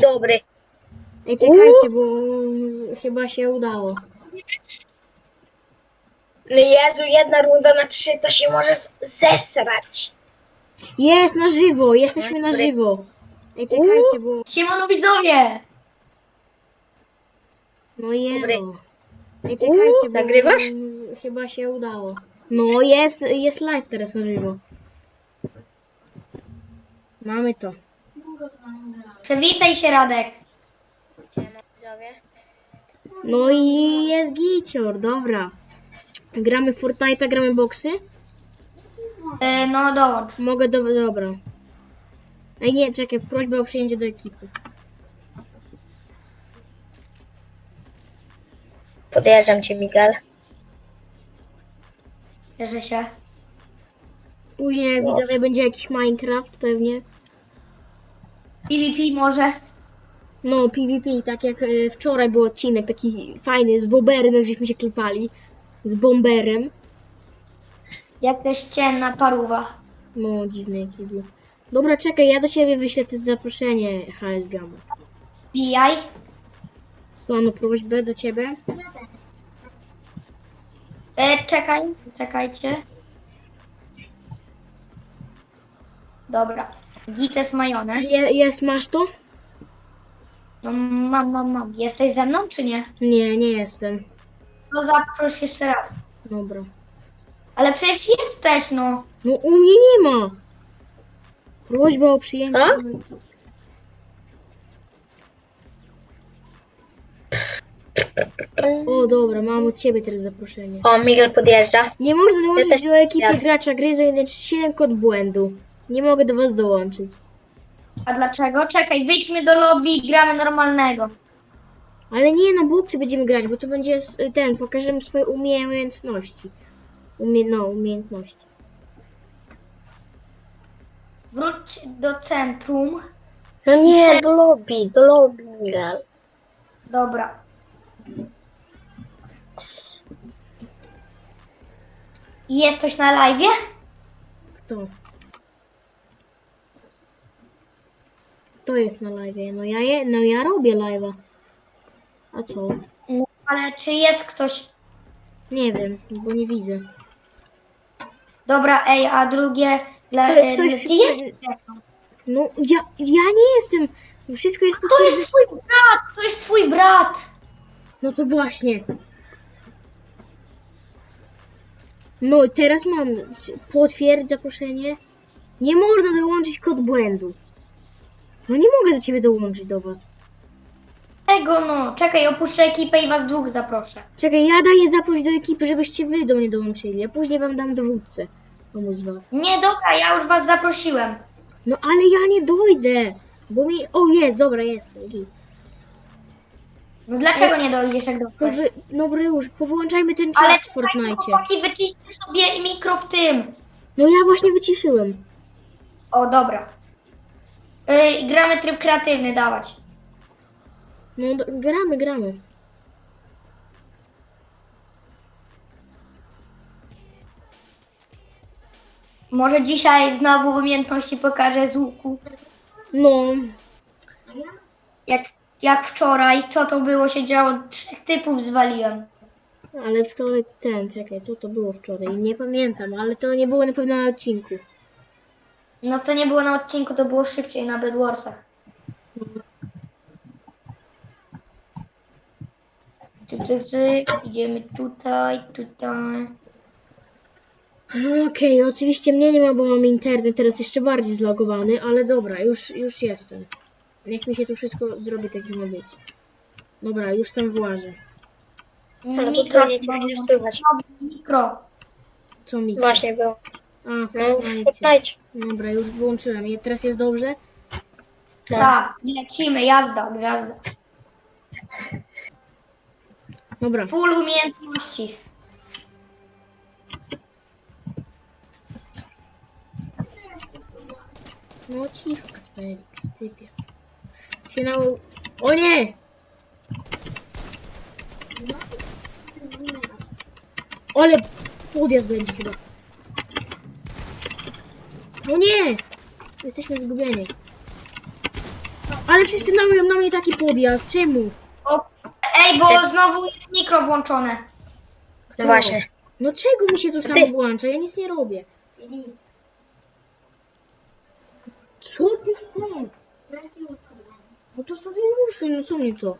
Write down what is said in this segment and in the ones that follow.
Dobry. Ej, czekajcie, bo chyba się udało. No Jezu, jedna runda na trzy to się może z- zesrać. Jest na żywo, jesteśmy na żywo. Ej, czekajcie, bo... Siemano widzowie! No Dobry. jelo. Ej, czekajcie, bo... nagrywasz? Chyba się udało. No, jest, jest live teraz na żywo. Mamy to. Przywitaj się Radek. No i jest gicior, dobra. Gramy w Fortnite'a, gramy boksy? E, no dołącz. Mogę, do, dobra. Ej, nie, czekaj, prośba o przyjęcie do ekipy. Podjeżdżam cię, Miguel. Bierze się. Później, jak widzowie, będzie jakiś Minecraft pewnie. PvP może. No, PvP, tak jak e, wczoraj był odcinek taki fajny, z Boberem, jak żeśmy się klepali. Z Bomberem. Jakaś cienna paruwa. No, dziwny jaki był. Dobra, czekaj, ja do ciebie wyślę to zaproszenie HS Gamma. Bijaj. Słano prośbę do ciebie. E, czekaj, czekajcie. Dobra. Gites majonez. Je, jest, masz to? No, mam, mam, mam. Jesteś ze mną, czy nie? Nie, nie jestem. No zaproś jeszcze raz. Dobra. Ale przecież jesteś, no. No u mnie nie ma. Prośba o przyjęcie. A? O dobra, mam od ciebie teraz zaproszenie. O, Miguel podjeżdża. Nie można dołączyć Jesteś- do ekipy ja. gracza gry za 1.7 kod błędu. Nie mogę do was dołączyć. A dlaczego? Czekaj, wyjdźmy do lobby i gramy normalnego. Ale nie na boksy będziemy grać, bo to będzie s- ten, pokażemy swoje umiejętności. Umie, no, umiejętności. Wróć do centrum. No nie, do lobby, do lobby, Miguel. Dobra. Jest coś na live? Kto? Kto jest na live? No ja, je, no ja robię live'a. A co? No, ale czy jest ktoś? Nie wiem, bo nie widzę. Dobra, ej, a drugie. Dla, e, ktoś- ty jest? No ja, ja nie jestem. Wszystko jest To jest twój brat! To jest twój brat! No to właśnie. No i teraz mam potwierdź zaproszenie. Nie można dołączyć kod błędu. No nie mogę do ciebie dołączyć do was. Tego no. Czekaj, opuszczę ekipę i was dwóch zaproszę. Czekaj, ja daję zaproś do ekipy, żebyście wy do mnie dołączyli, a później wam dam dowódcę. Komuś z was. Nie, dobra, ja już was zaprosiłem. No ale ja nie dojdę, bo mi... O jest, dobra, jestem. git. No dlaczego nie dojdziesz jak To dopiero? wy, dobra już, powyłączajmy ten Ale czat w Fortnite. chłopaki, wyciście sobie mikro w tym. No ja właśnie wyciszyłem. O, dobra. Ej, gramy tryb kreatywny, dawać. No do, gramy, gramy. Może dzisiaj znowu umiejętności pokażę z łuku. No, Jak, jak wczoraj, co to było, się działo, trzech typów zwaliłem. ale wczoraj ten, czekaj, co to było wczoraj? Nie pamiętam, ale to nie było na pewno na odcinku. No to nie było na odcinku, to było szybciej na Bedwarsach. Cyk, cyk, cyk. Idziemy tutaj, tutaj. Okej, oczywiście mnie nie ma, bo mam internet teraz jeszcze bardziej zlogowany, ale dobra, już, już jestem. Niech mi się tu wszystko zrobi tak jak ma być. Dobra, już tam włażę. Ale Mikro, to nie cię nie słychać. mikro. Co mi? Właśnie był. A, Fortnite. Fortnite. Dobra, już włączyłem. I teraz jest dobrze? No. Tak, lecimy, jazda, gwiazda. Dobra. Full umiejętności. No cicho, Kacperek, typie. Się. O nie! Ale podjazd będzie chyba. No nie! Jesteśmy zgubieni. Ale wszyscy mają na mnie taki podjazd, czemu? Ej, bo znowu jest mikro włączone. No właśnie. No czego mi się to Ty- samo włącza? Ja nic nie robię. Co ty chcesz? No to sobie usuń, no co mnie to?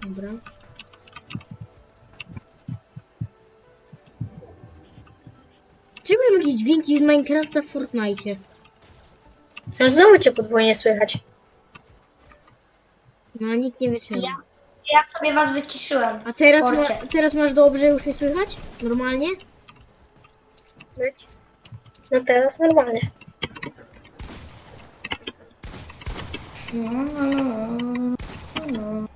Dobra. Czemu mam jakieś dźwięki z Minecrafta w Fortnite? No znowu cię podwójnie słychać. No nikt nie wytrzyma. Ja, ja sobie was wyciszyłem. A teraz, ma, teraz masz dobrze, już mnie słychać? Normalnie? No teraz normalnie. No, no, no, no.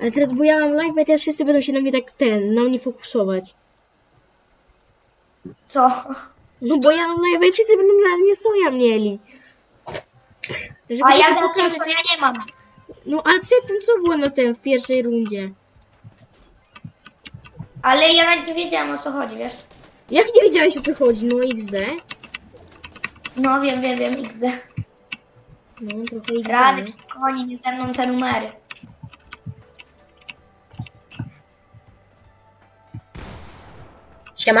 Ale teraz, bo ja mam live, i teraz wszyscy będą się na mnie tak ten, na mnie fokusować. Co? No bo ja mam live i wszyscy będą na mnie soja mieli. Żeby A ja za pokazać- tym, ja nie mam. No ale przedtem co było na tym w pierwszej rundzie? Ale ja nawet nie wiedziałam o co chodzi, wiesz? Jak nie wiedziałeś o co chodzi? No XD. No wiem, wiem, wiem, XD. No trochę XD. Rady, no. nie ze mną te numery. Siema.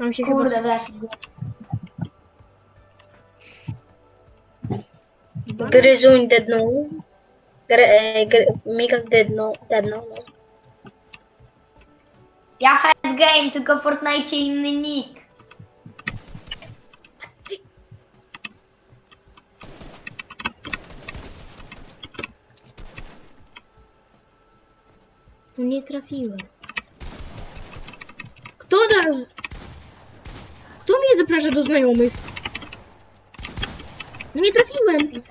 Mam się chyba... Kurde, weź. Gryzuń dednął. Gry, e, gry, Miguel dednął. dednął no. Ja HS Game, tylko w Fortnite inny nick. No nie trafiłem. Kto nas... Kto mnie zaprasza do znajomych? No nie trafiłem.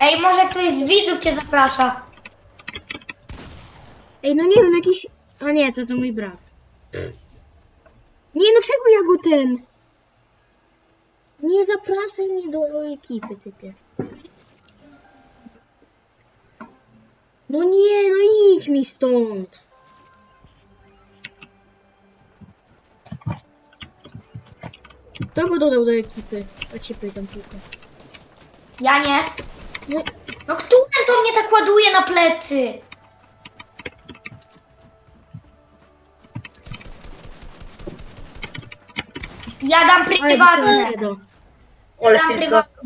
Ej, może ktoś z widzów cię zaprasza. Ej, no nie wiem, jakiś... A nie, to to mój brat. Nie, no czego ja go ten... Nie zapraszaj mnie do ekipy, typie. No nie, no idź mi stąd. Kto go dodał do ekipy? A ci pytam tylko. Ja nie. No, No który to mnie tak ładuje na plecy? Ja dam ale prywatne. Ale Dam film prywatne.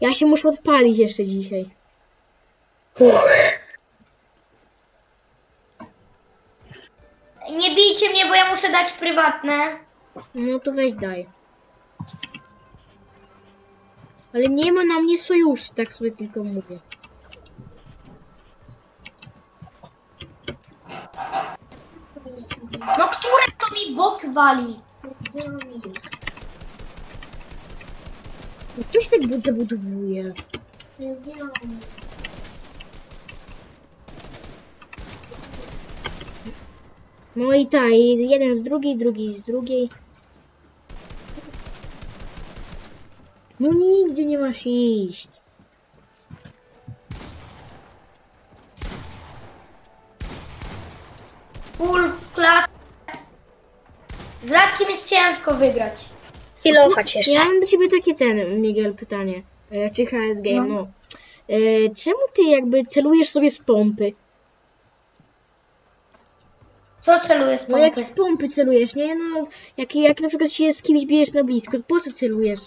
Ja się muszę odpalić jeszcze dzisiaj. Nie bijcie mnie, bo ja muszę dać prywatne. No to weź daj. Ale nie ma na mnie sojuszu, tak sobie tylko mówię. No które to mi bok wali? No Ktoś tak bud- zabudowuje. No i tak, i jeden z drugiej, drugi z drugiej. No nigdzie nie masz iść. Full class. Z Radkiem jest ciężko wygrać. Kilofać jeszcze. Ja mam do ciebie takie ten, Miguel, pytanie. E, czy HS Game, No. no. E, czemu ty jakby celujesz sobie z pompy? Co celuje z No jak z pompy celujesz, nie? No, jak, jak na przykład się z kimś bijesz na blisko, to po co celujesz?